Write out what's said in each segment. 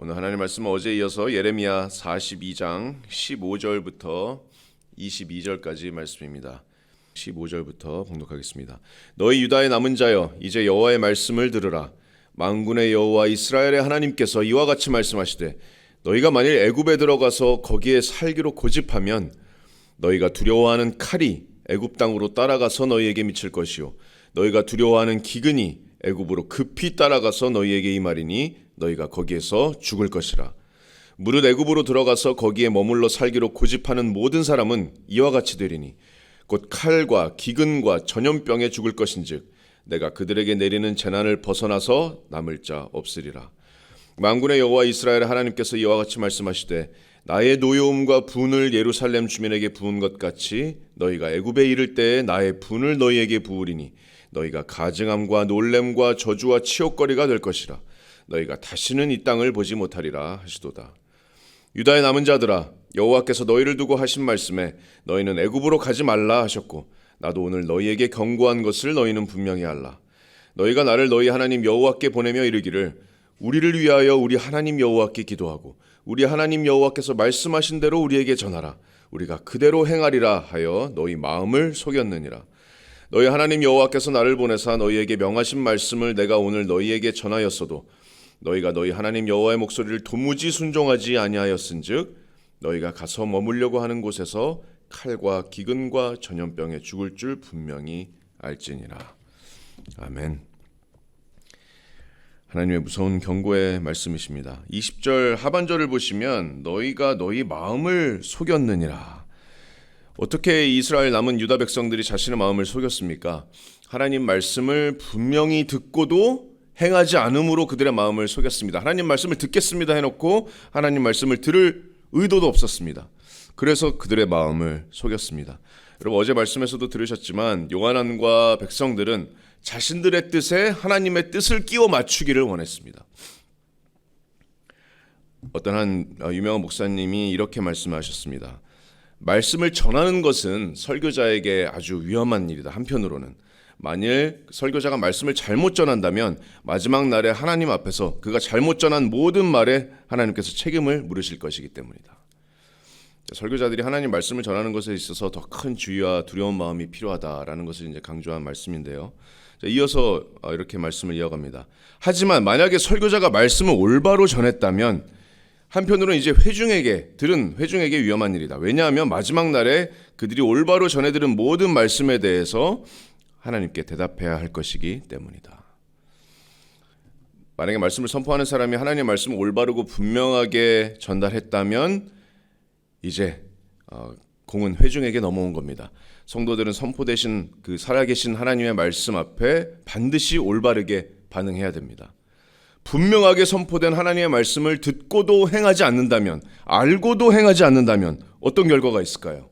오늘 하나님 말씀은 어제 이어서 예레미야 42장 15절부터 22절까지 말씀입니다. 15절부터 봉독하겠습니다. 너희 유다의 남은 자여 이제 여호와의 말씀을 들으라. 만군의 여호와 이스라엘의 하나님께서 이와 같이 말씀하시되 너희가 만일 애굽에 들어가서 거기에 살기로 고집하면 너희가 두려워하는 칼이 애굽 땅으로 따라가서 너희에게 미칠 것이요 너희가 두려워하는 기근이 애굽으로 급히 따라가서 너희에게 임하리니 너희가 거기에서 죽을 것이라. 무릇 애굽으로 들어가서 거기에 머물러 살기로 고집하는 모든 사람은 이와 같이 되리니 곧 칼과 기근과 전염병에 죽을 것인즉 내가 그들에게 내리는 재난을 벗어나서 남을 자 없으리라. 만군의 여호와 이스라엘 하나님께서 이와 같이 말씀하시되 나의 노여움과 분을 예루살렘 주민에게 부은 것 같이 너희가 애굽에 이를 때에 나의 분을 너희에게 부으리니 너희가 가증함과 놀램과 저주와 치욕거리가 될 것이라 너희가 다시는 이 땅을 보지 못하리라 하시도다. 유다의 남은 자들아 여호와께서 너희를 두고 하신 말씀에 너희는 애굽으로 가지 말라 하셨고 나도 오늘 너희에게 경고한 것을 너희는 분명히 알라. 너희가 나를 너희 하나님 여호와께 보내며 이르기를 우리를 위하여 우리 하나님 여호와께 기도하고 우리 하나님 여호와께서 말씀하신 대로 우리에게 전하라. 우리가 그대로 행하리라 하여 너희 마음을 속였느니라. 너희 하나님 여호와께서 나를 보내사 너희에게 명하신 말씀을 내가 오늘 너희에게 전하였어도 너희가 너희 하나님 여호와의 목소리를 도무지 순종하지 아니하였은즉 너희가 가서 머물려고 하는 곳에서 칼과 기근과 전염병에 죽을 줄 분명히 알지니라 아멘. 하나님의 무서운 경고의 말씀이십니다. 20절 하반절을 보시면 너희가 너희 마음을 속였느니라. 어떻게 이스라엘 남은 유다 백성들이 자신의 마음을 속였습니까? 하나님 말씀을 분명히 듣고도 행하지 않음으로 그들의 마음을 속였습니다. 하나님 말씀을 듣겠습니다 해놓고 하나님 말씀을 들을 의도도 없었습니다. 그래서 그들의 마음을 속였습니다. 여러분 어제 말씀에서도 들으셨지만 요한안과 백성들은 자신들의 뜻에 하나님의 뜻을 끼워 맞추기를 원했습니다. 어떤 한 유명한 목사님이 이렇게 말씀하셨습니다. 말씀을 전하는 것은 설교자에게 아주 위험한 일이다. 한편으로는 만일 설교자가 말씀을 잘못 전한다면 마지막 날에 하나님 앞에서 그가 잘못 전한 모든 말에 하나님께서 책임을 물으실 것이기 때문이다. 설교자들이 하나님 말씀을 전하는 것에 있어서 더 큰 주의와 두려운 마음이 필요하다라는 것을 이제 강조한 말씀인데요. 이어서 이렇게 말씀을 이어갑니다. 하지만 만약에 설교자가 말씀을 올바로 전했다면 한편으로는 이제 회중에게 들은 회중에게 위험한 일이다. 왜냐하면 마지막 날에 그들이 올바로 전해 들은 모든 말씀에 대해서 하나님께 대답해야 할 것이기 때문이다. 만약에 말씀을 선포하는 사람이 하나님의 말씀을 올바르고 분명하게 전달했다면 이제 어, 공은 회중에게 넘어온 겁니다. 성도들은 선포되신 그 살아계신 하나님의 말씀 앞에 반드시 올바르게 반응해야 됩니다. 분명하게 선포된 하나님의 말씀을 듣고도 행하지 않는다면, 알고도 행하지 않는다면 어떤 결과가 있을까요?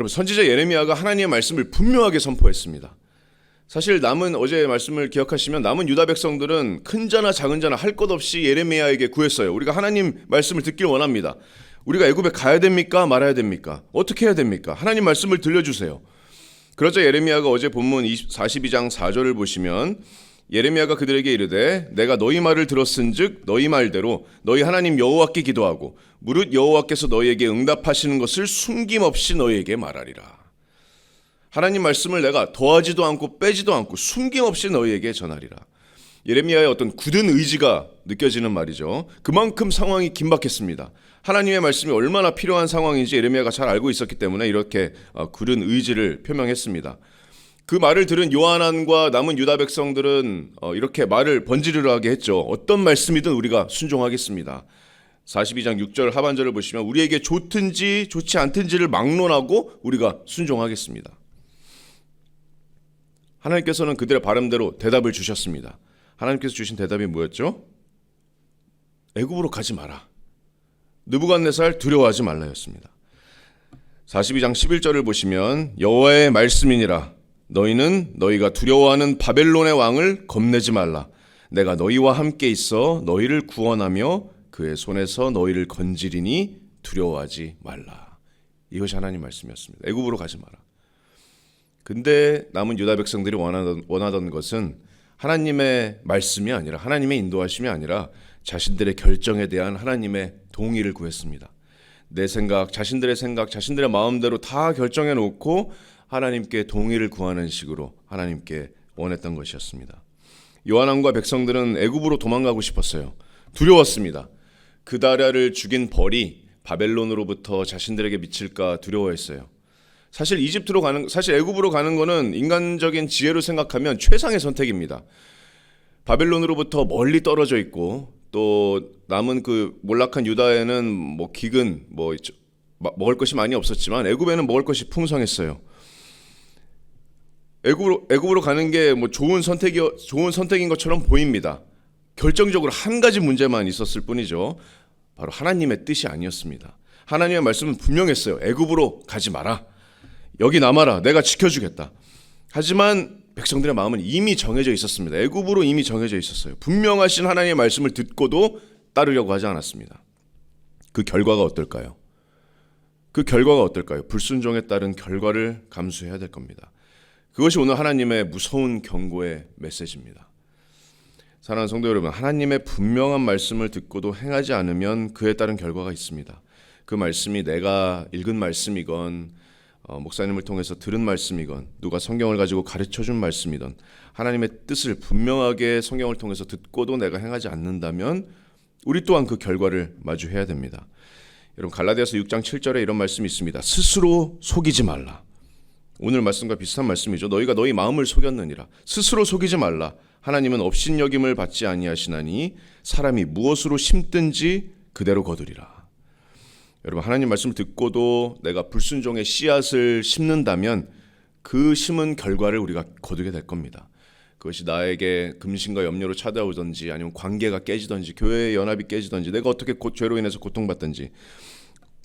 여러분 선지자 예레미야가 하나님의 말씀을 분명하게 선포했습니다. 사실 남은 어제의 말씀을 기억하시면 남은 유다 백성들은 큰 자나 작은 자나 할 것 없이 예레미야에게 구했어요. 우리가 하나님 말씀을 듣길 원합니다. 우리가 애굽에 가야 됩니까? 말아야 됩니까? 어떻게 해야 됩니까? 하나님 말씀을 들려주세요. 그러자 예레미야가 어제 본문 42장 4절을 보시면 예레미야가 그들에게 이르되 내가 너희 말을 들었은즉 너희 말대로 너희 하나님 여호와께 기도하고 무릇 여호와께서 너희에게 응답하시는 것을 숨김없이 너희에게 말하리라. 하나님 말씀을 내가 더하지도 않고 빼지도 않고 숨김없이 너희에게 전하리라. 예레미야의 어떤 굳은 의지가 느껴지는 말이죠. 그만큼 상황이 긴박했습니다. 하나님의 말씀이 얼마나 필요한 상황인지 예레미야가 잘 알고 있었기 때문에 이렇게 굳은 의지를 표명했습니다. 그 말을 들은 요한안과 남은 유다 백성들은 어, 이렇게 말을 번지르르하게 했죠. 어떤 말씀이든 우리가 순종하겠습니다. 42장 6절 하반절을 보시면 우리에게 좋든지 좋지 않든지를 막론하고 우리가 순종하겠습니다. 하나님께서는 그들의 바람대로 대답을 주셨습니다. 하나님께서 주신 대답이 뭐였죠? 애굽으로 가지 마라. 느부갓네살 두려워하지 말라였습니다. 42장 11절을 보시면 여호와의 말씀이니라 너희는 너희가 두려워하는 바벨론의 왕을 겁내지 말라. 내가 너희와 함께 있어 너희를 구원하며 그의 손에서 너희를 건지리니 두려워하지 말라. 이것이 하나님 말씀이었습니다. 애굽으로 가지 마라. 근데 남은 유다 백성들이 원하던, 원하던 것은 하나님의 말씀이 아니라 하나님의 인도하심이 아니라 자신들의 결정에 대한 하나님의 동의를 구했습니다. 내 생각, 자신들의 생각, 자신들의 마음대로 다 결정해 놓고 하나님께 동의를 구하는 식으로 하나님께 원했던 것이었습니다. 요한왕과 백성들은 애굽으로 도망가고 싶었어요. 두려웠습니다. 그다랴를 죽인 벌이 바벨론으로부터 자신들에게 미칠까 두려워했어요. 사실 이집트로 가는 사실 애굽으로 가는 거는 인간적인 지혜로 생각하면 최상의 선택입니다. 바벨론으로부터 멀리 떨어져 있고 또 남은 그 몰락한 유다에는 뭐 기근 뭐 먹을 것이 많이 없었지만 애굽에는 먹을 것이 풍성했어요. 애굽으로 애굽으로 가는 게 뭐 좋은 선택이 좋은 선택인 것처럼 보입니다. 결정적으로 한 가지 문제만 있었을 뿐이죠. 바로 하나님의 뜻이 아니었습니다. 하나님의 말씀은 분명했어요. 애굽으로 가지 마라. 여기 남아라. 내가 지켜주겠다. 하지만 백성들의 마음은 이미 정해져 있었습니다. 애굽으로 이미 정해져 있었어요. 분명하신 하나님의 말씀을 듣고도 따르려고 하지 않았습니다. 그 결과가 어떨까요? 그 결과가 어떨까요? 불순종에 따른 결과를 감수해야 될 겁니다. 그것이 오늘 하나님의 무서운 경고의 메시지입니다. 사랑하는 성도 여러분, 하나님의 분명한 말씀을 듣고도 행하지 않으면 그에 따른 결과가 있습니다. 그 말씀이 내가 읽은 말씀이건 어, 목사님을 통해서 들은 말씀이건 누가 성경을 가지고 가르쳐 준 말씀이든 하나님의 뜻을 분명하게 성경을 통해서 듣고도 내가 행하지 않는다면 우리 또한 그 결과를 마주해야 됩니다. 여러분 갈라디아서 6장 7절에 이런 말씀이 있습니다. 스스로 속이지 말라. 오늘 말씀과 비슷한 말씀이죠. 너희가 너희 마음을 속였느니라. 스스로 속이지 말라. 하나님은 업신여김을 받지 아니하시나니 사람이 무엇으로 심든지 그대로 거두리라. 여러분 하나님 말씀을 듣고도 내가 불순종의 씨앗을 심는다면 그 심은 결과를 우리가 거두게 될 겁니다. 그것이 나에게 금신과 염려로 찾아오든지 아니면 관계가 깨지든지 교회의 연합이 깨지든지 내가 어떻게 곧 죄로 인해서 고통받든지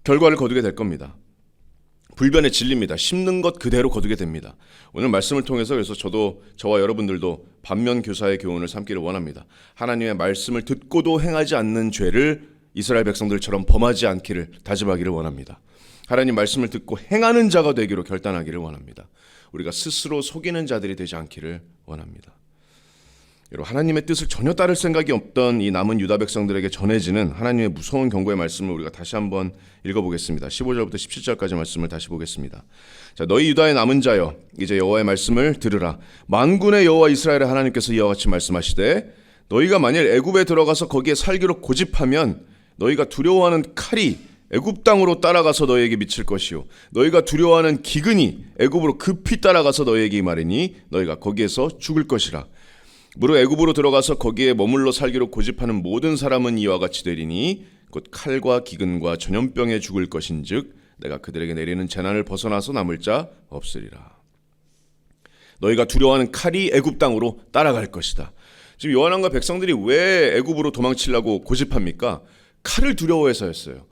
결과를 거두게 될 겁니다. 불변의 진리입니다. 심는 것 그대로 거두게 됩니다. 오늘 말씀을 통해서 그래서 저도 저와 여러분들도 반면 교사의 교훈을 삼기를 원합니다. 하나님의 말씀을 듣고도 행하지 않는 죄를 이스라엘 백성들처럼 범하지 않기를 다짐하기를 원합니다. 하나님 말씀을 듣고 행하는 자가 되기로 결단하기를 원합니다. 우리가 스스로 속이는 자들이 되지 않기를 원합니다. 여러분 하나님의 뜻을 전혀 따를 생각이 없던 이 남은 유다 백성들에게 전해지는 하나님의 무서운 경고의 말씀을 우리가 다시 한번 읽어보겠습니다. 15절부터 17절까지 말씀을 다시 보겠습니다. 자, 너희 유다의 남은 자여 이제 여호와의 말씀을 들으라. 만군의 여호와 이스라엘의 하나님께서 이와 같이 말씀하시되 너희가 만일 애굽에 들어가서 거기에 살기로 고집하면 너희가 두려워하는 칼이 애굽 땅으로 따라가서 너희에게 미칠 것이요 너희가 두려워하는 기근이 애굽으로 급히 따라가서 너희에게 임하리니 너희가 거기에서 죽을 것이라. 무릇 애굽으로 들어가서 거기에 머물러 살기로 고집하는 모든 사람은 이와 같이 되리니 곧 칼과 기근과 전염병에 죽을 것인즉 내가 그들에게 내리는 재난을 벗어나서 남을 자 없으리라. 너희가 두려워하는 칼이 애굽 땅으로 따라갈 것이다. 지금 요한왕과 백성들이 왜 애굽으로 도망치려고 고집합니까? 칼을 두려워해서였어요.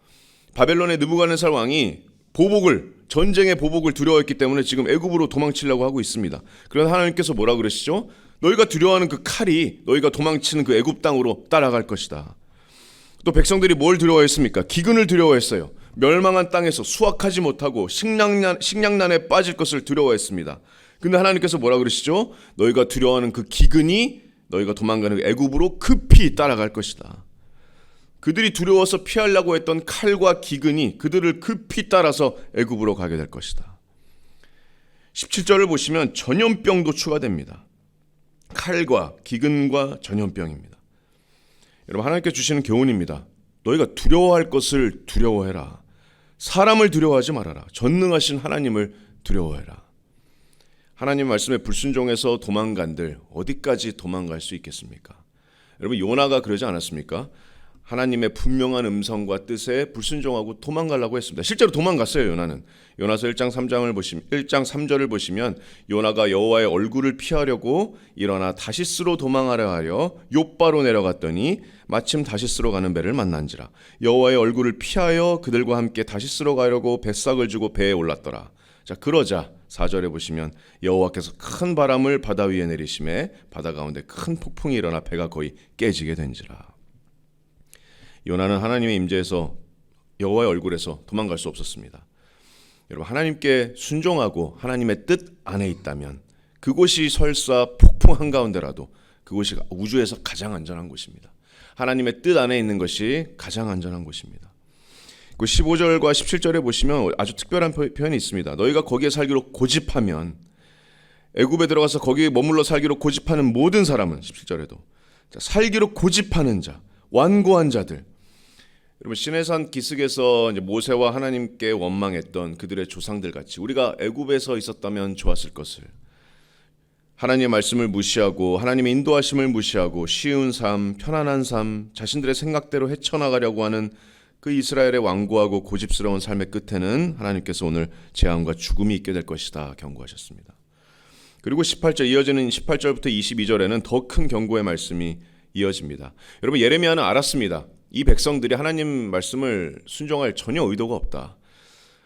바벨론의 느부갓네살 왕이 보복을 전쟁의 보복을 두려워했기 때문에 지금 애굽으로 도망치려고 하고 있습니다. 그래서 하나님께서 뭐라 그러시죠? 너희가 두려워하는 그 칼이 너희가 도망치는 그 애굽 땅으로 따라갈 것이다. 또 백성들이 뭘 두려워했습니까? 기근을 두려워했어요. 멸망한 땅에서 수확하지 못하고 식량난, 식량난에 빠질 것을 두려워했습니다. 근데 하나님께서 뭐라 그러시죠? 너희가 두려워하는 그 기근이 너희가 도망가는 그 애굽으로 급히 따라갈 것이다. 그들이 두려워서 피하려고 했던 칼과 기근이 그들을 급히 따라서 애굽으로 가게 될 것이다. 17절을 보시면 전염병도 추가됩니다. 칼과 기근과 전염병입니다. 여러분 하나님께 주시는 교훈입니다. 너희가 두려워할 것을 두려워해라. 사람을 두려워하지 말아라. 전능하신 하나님을 두려워해라. 하나님 말씀에 불순종해서 도망간들 어디까지 도망갈 수 있겠습니까? 여러분 요나가 그러지 않았습니까? 하나님의 분명한 음성과 뜻에 불순종하고 도망가려고 했습니다. 실제로 도망갔어요, 요나는. 요나서 1장 3장을 보시면 1장 3절을 보시면 요나가 여호와의 얼굴을 피하려고 일어나 다시스로 도망하려 하여 요바로 내려갔더니 마침 다시스로 가는 배를 만난지라. 여호와의 얼굴을 피하여 그들과 함께 다시스로 가려고 뱃삭을 주고 배에 올랐더라. 자, 그러자 4절에 보시면 여호와께서 큰 바람을 바다 위에 내리심에 바다 가운데 큰 폭풍이 일어나 배가 거의 깨지게 된지라. 요나는 하나님의 임재에서 여호와의 얼굴에서 도망갈 수 없었습니다. 여러분 하나님께 순종하고 하나님의 뜻 안에 있다면 그곳이 설사 폭풍 한가운데라도 그곳이 우주에서 가장 안전한 곳입니다. 하나님의 뜻 안에 있는 것이 가장 안전한 곳입니다. 그 15절과 17절에 보시면 아주 특별한 표- 표현이 있습니다. 너희가 거기에 살기로 고집하면 애굽에 들어가서 거기에 머물러 살기로 고집하는 모든 사람은 17절에도 자, 살기로 고집하는 자, 완고한 자들. 여러분 시내산 기슭에서 모세와 하나님께 원망했던 그들의 조상들 같이 우리가 애굽에서 있었다면 좋았을 것을 하나님의 말씀을 무시하고 하나님의 인도하심을 무시하고 쉬운 삶, 편안한 삶, 자신들의 생각대로 헤쳐나가려고 하는 그 이스라엘의 완고하고 고집스러운 삶의 끝에는 하나님께서 오늘 재앙과 죽음이 있게 될 것이다 경고하셨습니다. 그리고 18절 이어지는 18절부터 22절에는 더 큰 경고의 말씀이 이어집니다. 여러분 예레미야는 알았습니다. 이 백성들이 하나님 말씀을 순종할 전혀 의도가 없다.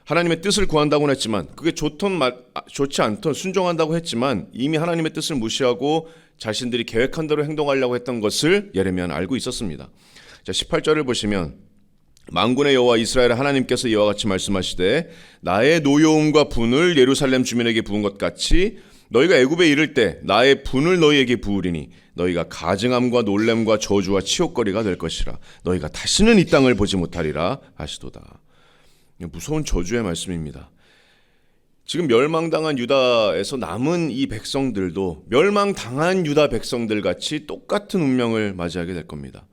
하나님의 뜻을 구한다고는 했지만 그게 좋던 말 아, 좋지 않던 순종한다고 했지만 이미 하나님의 뜻을 무시하고 자신들이 계획한 대로 행동하려고 했던 것을 예레미야는 알고 있었습니다. 자, 18절을 보시면 만군의 여호와 이스라엘 하나님께서 이와 같이 말씀하시되 나의 노여움과 분을 예루살렘 주민에게 부은 것 같이 너희가 애굽에 이를 때 나의 분을 너희에게 부으리니 너희가 가증함과 놀램과 저주와 치욕거리가 될 것이라 너희가 다시는 이 땅을 보지 못하리라 하시도다. 무서운 저주의 말씀입니다. 지금 멸망당한 유다에서 남은 이 백성들도 멸망당한 유다 백성들 같이 똑같은 운명을 맞이하게 될 겁니다.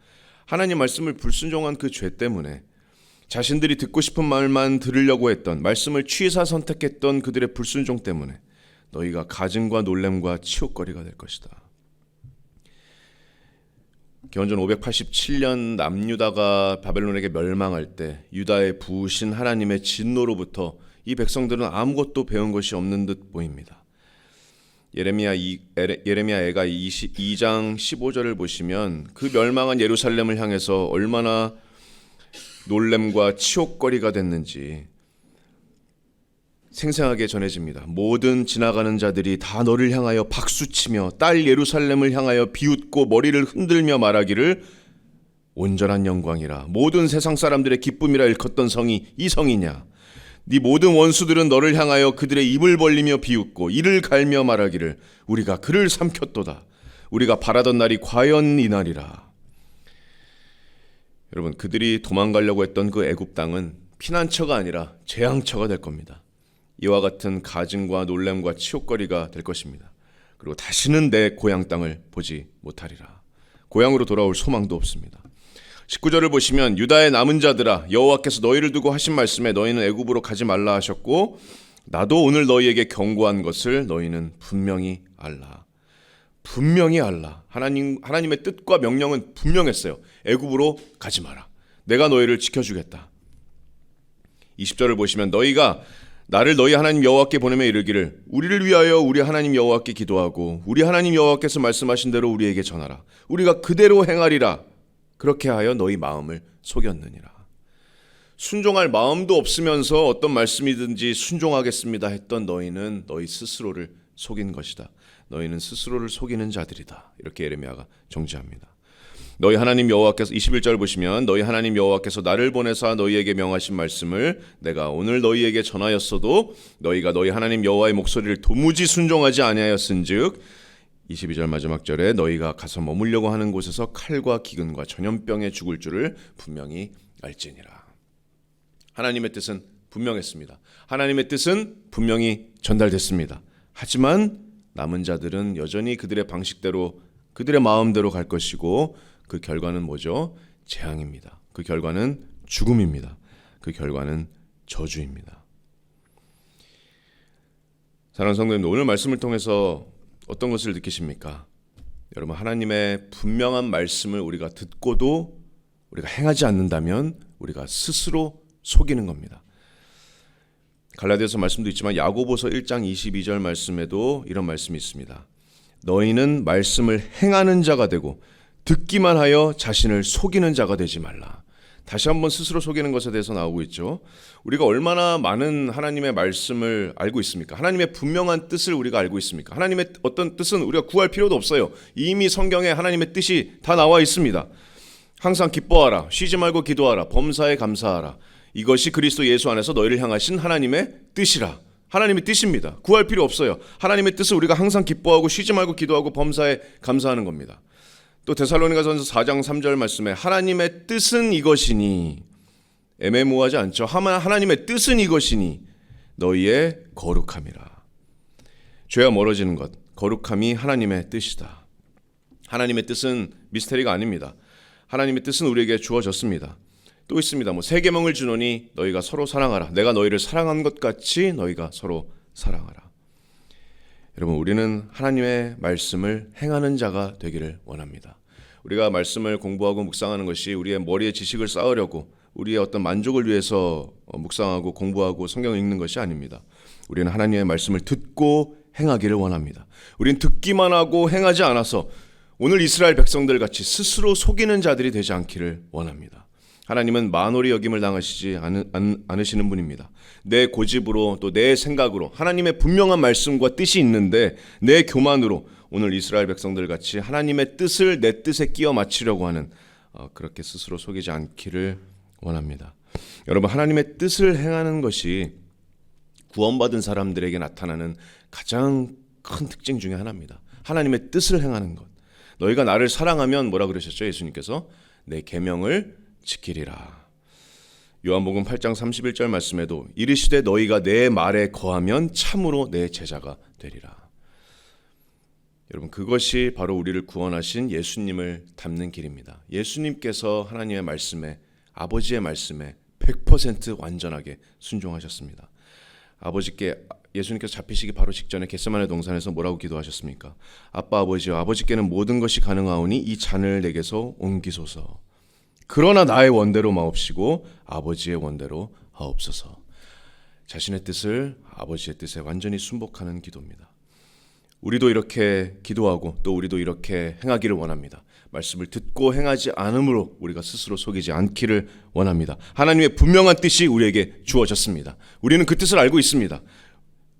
하나님 말씀을 불순종한 그 죄 때문에 자신들이 듣고 싶은 말만 들으려고 했던 말씀을 취사 선택했던 그들의 불순종 때문에 너희가 가증과 놀램과 치욕거리가 될 것이다. 기원전 587년 남유다가 바벨론에게 멸망할 때 유다의 부으신 하나님의 진노로부터 이 백성들은 아무것도 배운 것이 없는 듯 보입니다. 예레미야 예레미야 애가 22장 15절을 보시면 그 멸망한 예루살렘을 향해서 얼마나 놀램과 치욕거리가 됐는지 생생하게 전해집니다. 모든 지나가는 자들이 다 너를 향하여 박수치며 딸 예루살렘을 향하여 비웃고 머리를 흔들며 말하기를 온전한 영광이라 모든 세상 사람들의 기쁨이라 일컫던 성이 이 성이냐 네 모든 원수들은 너를 향하여 그들의 입을 벌리며 비웃고 이를 갈며 말하기를 우리가 그를 삼켰도다 우리가 바라던 날이 과연 이 날이라 여러분 그들이 도망가려고 했던 그 애굽 땅은 피난처가 아니라 재앙처가 될 겁니다. 이와 같은 가증과 놀램과 치욕거리가 될 것입니다. 그리고 다시는 내 고향 땅을 보지 못하리라. 고향으로 돌아올 소망도 없습니다. 19절을 보시면 유다의 남은 자들아 여호와께서 너희를 두고 하신 말씀에 너희는 애굽으로 가지 말라 하셨고 나도 오늘 너희에게 경고한 것을 너희는 분명히 알라. 분명히 알라. 하나님 하나님의 뜻과 명령은 분명했어요. 애굽으로 가지 마라. 내가 너희를 지켜주겠다. 20절을 보시면 너희가 나를 너희 하나님 여호와께 보내며 이르기를 우리를 위하여 우리 하나님 여호와께 기도하고 우리 하나님 여호와께서 말씀하신 대로 우리에게 전하라. 우리가 그대로 행하리라. 그렇게 하여 너희 마음을 속였느니라. 순종할 마음도 없으면서 어떤 말씀이든지 순종하겠습니다 했던 너희는 너희 스스로를 속인 것이다. 너희는 스스로를 속이는 자들이다. 이렇게 예레미야가 정지합니다. 너희 하나님 여호와께서 21절 보시면 너희 하나님 여호와께서 나를 보내사 너희에게 명하신 말씀을 내가 오늘 너희에게 전하였어도 너희가 너희 하나님 여호와의 목소리를 도무지 순종하지 아니하였은즉 22절 마지막 절에 너희가 가서 머물려고 하는 곳에서 칼과 기근과 전염병에 죽을 줄을 분명히 알지니라. 하나님의 뜻은 분명했습니다. 하나님의 뜻은 분명히 전달됐습니다. 하지만 남은 자들은 여전히 그들의 방식대로 그들의 마음대로 갈 것이고 그 결과는 뭐죠? 재앙입니다. 그 결과는 죽음입니다. 그 결과는 저주입니다. 사랑하는 성도님, 오늘 말씀을 통해서 어떤 것을 느끼십니까? 여러분 하나님의 분명한 말씀을 우리가 듣고도 우리가 행하지 않는다면 우리가 스스로 속이는 겁니다. 갈라디아서 말씀도 있지만 야고보서 1장 22절 말씀에도 이런 말씀이 있습니다. 너희는 말씀을 행하는 자가 되고 듣기만 하여 자신을 속이는 자가 되지 말라. 다시 한번 스스로 속이는 것에 대해서 나오고 있죠. 우리가 얼마나 많은 하나님의 말씀을 알고 있습니까? 하나님의 분명한 뜻을 우리가 알고 있습니까? 하나님의 어떤 뜻은 우리가 구할 필요도 없어요. 이미 성경에 하나님의 뜻이 다 나와 있습니다. 항상 기뻐하라, 쉬지 말고 기도하라, 범사에 감사하라. 이것이 그리스도 예수 안에서 너희를 향하신 하나님의 뜻이라. 하나님의 뜻입니다. 구할 필요 없어요. 하나님의 뜻을 우리가 항상 기뻐하고 쉬지 말고 기도하고 범사에 감사하는 겁니다. 또 데살로니가전서 4장 3절 말씀에 하나님의 뜻은 이것이니 애매모호하지 않죠. 하나님의 뜻은 이것이니 너희의 거룩함이라. 죄와 멀어지는 것, 거룩함이 하나님의 뜻이다. 하나님의 뜻은 미스테리가 아닙니다. 하나님의 뜻은 우리에게 주어졌습니다. 또 있습니다. 뭐 세 계명을 주노니 너희가 서로 사랑하라. 내가 너희를 사랑한 것 같이 너희가 서로 사랑하라. 여러분 우리는 하나님의 말씀을 행하는 자가 되기를 원합니다. 우리가 말씀을 공부하고 묵상하는 것이 우리의 머리에 지식을 쌓으려고 우리의 어떤 만족을 위해서 어, 묵상하고 공부하고 성경을 읽는 것이 아닙니다. 우리는 하나님의 말씀을 듣고 행하기를 원합니다. 우리는 듣기만 하고 행하지 않아서 오늘 이스라엘 백성들 같이 스스로 속이는 자들이 되지 않기를 원합니다. 하나님은 만홀히 여김을 당하시지 않으시는 분입니다. 내 고집으로 또 내 생각으로 하나님의 분명한 말씀과 뜻이 있는데 내 교만으로 오늘 이스라엘 백성들 같이 하나님의 뜻을 내 뜻에 끼워 맞추려고 하는 어, 그렇게 스스로 속이지 않기를 원합니다. 여러분 하나님의 뜻을 행하는 것이 구원받은 사람들에게 나타나는 가장 큰 특징 중에 하나입니다. 하나님의 뜻을 행하는 것. 너희가 나를 사랑하면 뭐라 그러셨죠? 예수님께서 내 계명을 지키리라. 요한복음 8장 31절 말씀에도 이르시되 너희가 내 말에 거하면 참으로 내 제자가 되리라. 여러분 그것이 바로 우리를 구원하신 예수님을 닮는 길입니다. 예수님께서 하나님의 말씀에 아버지의 말씀에 100% 완전하게 순종하셨습니다. 아버지께 예수님께서 잡히시기 바로 직전에 겟세마네 동산에서 뭐라고 기도하셨습니까? 아빠 아버지여 아버지께는 모든 것이 가능하오니 이 잔을 내게서 옮기소서. 그러나 나의 원대로 마옵시고 아버지의 원대로 하옵소서. 자신의 뜻을 아버지의 뜻에 완전히 순복하는 기도입니다. 우리도 이렇게 기도하고 또 우리도 이렇게 행하기를 원합니다. 말씀을 듣고 행하지 않으므로 우리가 스스로 속이지 않기를 원합니다. 하나님의 분명한 뜻이 우리에게 주어졌습니다. 우리는 그 뜻을 알고 있습니다.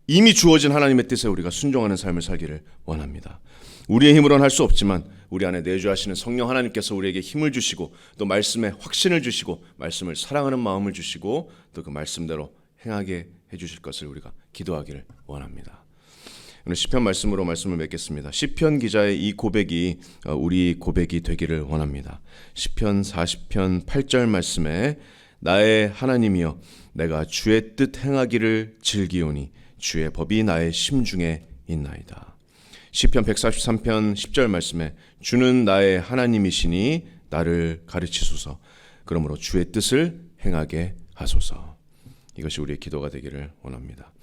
이미 주어진 하나님의 뜻에 우리가 순종하는 삶을 살기를 원합니다. 우리의 힘으로는 할 수 없지만 우리 안에 내주하시는 성령 하나님께서 우리에게 힘을 주시고 또 말씀에 확신을 주시고 말씀을 사랑하는 마음을 주시고 또 그 말씀대로 행하게 해 주실 것을 우리가 기도하기를 원합니다. 오늘 시편 말씀으로 말씀을 맺겠습니다. 시편 기자의 이 고백이 어, 우리 고백이 되기를 원합니다. 시편 40편 8절 말씀에 나의 하나님이여 내가 주의 뜻 행하기를 즐기오니 주의 법이 나의 심중에 있나이다. 시편 143편 10절 말씀에 주는 나의 하나님이시니 나를 가르치소서. 그러므로 주의 뜻을 행하게 하소서. 이것이 우리의 기도가 되기를 원합니다.